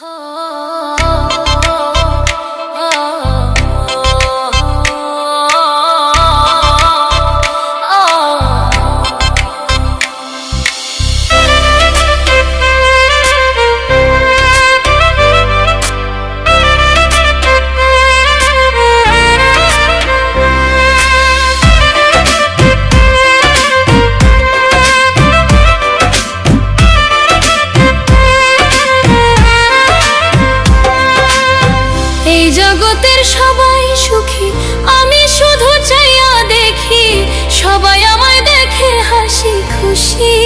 Oh. জগতের সবাই সুখী। আমি শুধু চাইয়া দেখি, সবাই আমায় দেখে হাসি খুশি।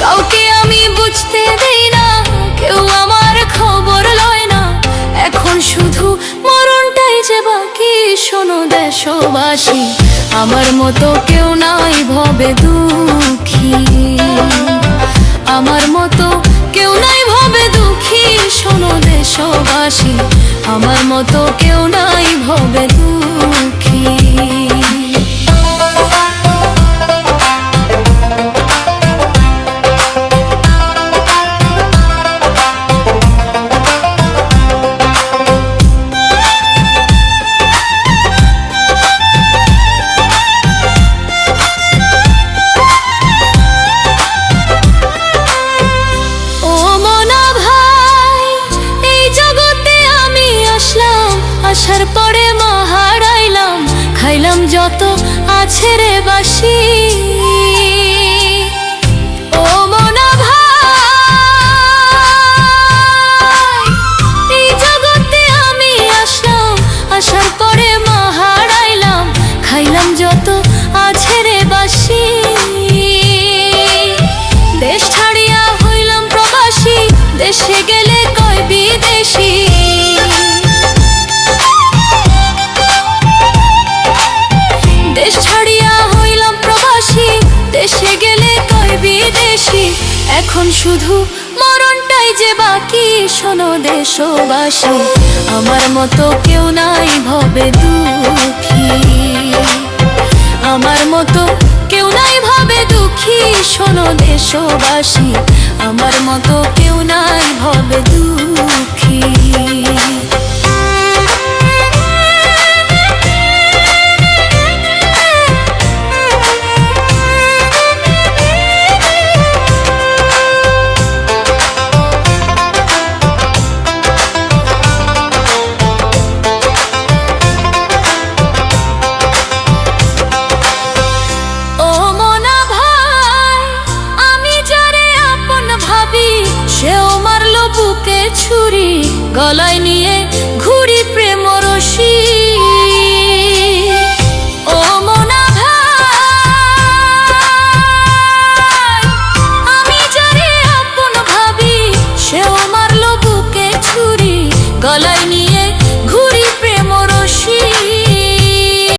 কাউকে আমি বুঝতে দেই না, কেউ আমার খবর লয় না। এখন শুধু মরণটাই যে বাকি, শোনো দেশবাসী। আমার মতো কেউ নাই ভবে দুঃখী। আমার মতো কেউ নাই ভবে দুঃখী আসার পরে মা হারাইলাম খাইলাম যত আছে রে বাসি। ও মনা বিদেশি এখন শুধু মরণটাই যে বাকি, শোনো দেশবাসী। আমার মতো কেউ নাই ভবে দুঃখী। আমার মতো কেউ নাই ভবে দুঃখী, শোনো দেশবাসী। আমার মতো কেউ নাই ভবে দুঃখী। ছুরি গলায় নিয়ে ঘুরি প্রেম রশি আমি যারে ভাবি ছুরি গলায়